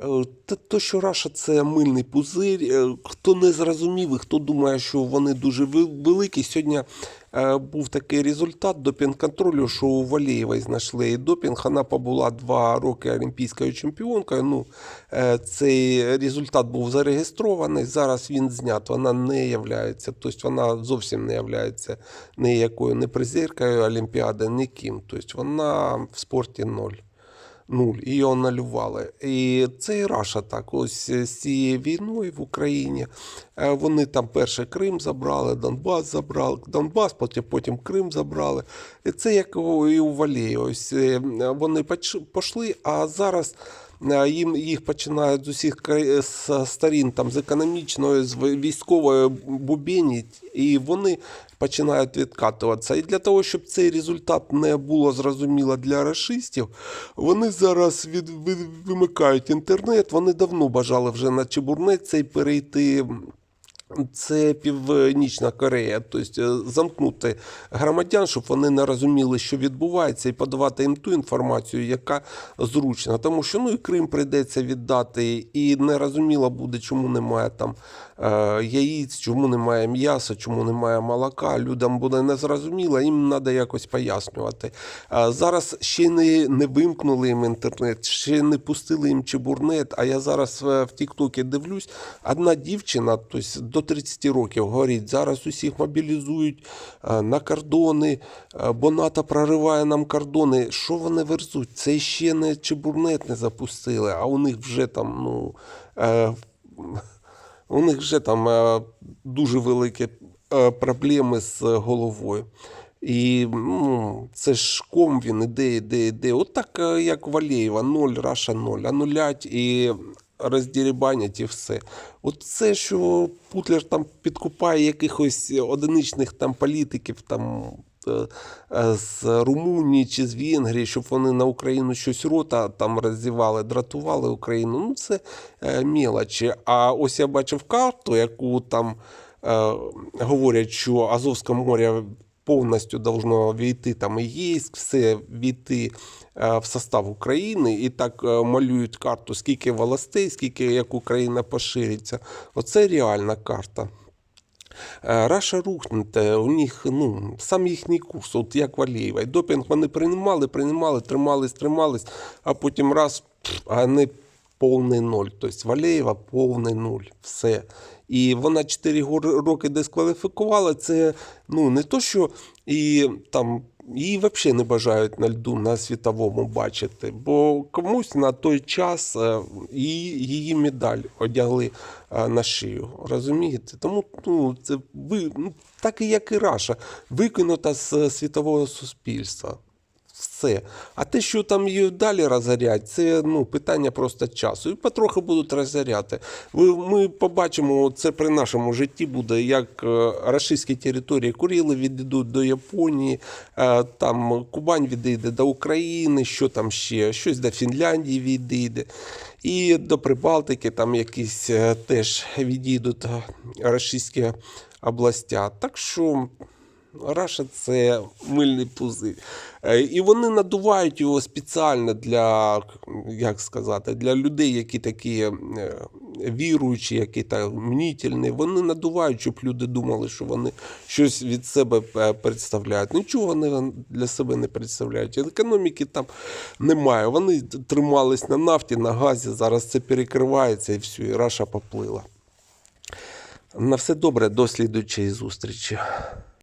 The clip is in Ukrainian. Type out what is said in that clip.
Е, Те, то, що Раша це мильний пузир. е, Хто не зрозумів і хто думає, що вони дуже великі. Сьогодні е, був такий результат допінг-контролю, що у Валєєвої знайшли допінг. Вона побула два роки олімпійською чемпіонкою. Ну, цей результат був зареєстрований. Зараз він знят. Вона не являється, тобто вона зовсім не являється ніякою не призіркою Олімпіади, ніким. Тобто вона в спорті ноль. Нуль, і його налювали. І це і Раша так. Ось е, з цією війною в Україні е, вони там перше Крим забрали, Донбас забрали, Донбас, потім, потім Крим забрали. І це як і у Валії. Ось е, вони пішли, а зараз. Е, Їм їх починають з усіх кра- сторін, там з економічної, з військової бубеніть, і вони починають відкатуватися. І для того, щоб цей результат не було зрозуміло для расистів, вони зараз від, від, вимикають інтернет. Вони давно бажали вже на Чебурнет цей перейти. Це Північна Корея, тобто е, замкнути громадян, щоб вони не розуміли, що відбувається, і подавати їм ту інформацію, яка зручна. Тому що ну і Крим прийдеться віддати, і не розуміло буде, чому немає там е, яїць, чому немає м'яса, чому немає молока. Людям буде незрозуміло, їм треба якось пояснювати. Зараз ще не, не вимкнули їм інтернет, ще не пустили їм чебурнет. А я зараз е, в Тіктокі дивлюсь, одна дівчина, тобто до 30 років, говорить, зараз усіх мобілізують е, на кордони, е, бо НАТО прориває нам кордони. Що вони верзуть? Це ще не чебурнет не запустили, а у них вже там, ну. Е, у них вже там дуже великі проблеми з головою. І ну, це ж ком він іде, іде, іде. От так, як Валєєва, ноль, Раша ноль, анулять і роздірібанять і все. От це, що Путлер там підкупає якихось одиничних там політиків, там е, е, з Румунії чи з Венгрії, щоб вони на Україну щось рота там роздівали, дратували Україну. Ну, це е, мелочі. А ось я бачив карту, яку там говорять, що Азовське море повністю должно війти там і єсть, все війти е, в состав України, і так е, малюють карту, скільки властей, скільки як Україна пошириться. Оце реальна карта. Е, Раша рухнете, у них ну, сам їхній курс, от як Валєєва. І допінг вони приймали, приймали, тримались, тримались, а потім раз, а вони повний ноль. Тобто Валєєва повний нуль. Все. І вона 4 роки дискваліфікувала. Це ну, не то, що і там. Її взагалі не бажають на льду на світовому бачити, бо комусь на той час е, її, її медаль одягли е, на шию. Розумієте? Тому ну, це ви, ну, так і як і Раша, викинута з світового суспільства. Все. А те, що там її далі розорять, це ну, питання просто часу. І потроху будуть розоряти. Ми побачимо, це при нашому житті буде, як е, рашистські території Куріли відійдуть до Японії, е, там Кубань відійде до України, що там ще, щось до Фінляндії відійде. І до Прибалтики там якісь е, теж відійдуть рашистські областя. Так що. Раша це мильний пузир. Е, І вони надувають його спеціально для, як сказати, для людей, які такі е, віруючі, які так мнітельні. Вони надувають, щоб люди думали, що вони щось від себе е, представляють. Нічого вони для себе не представляють. Економіки там немає. Вони тримались на нафті, на газі. Зараз це перекривається і все, і Раша поплила. На все добре, до слідуючої зустрічі.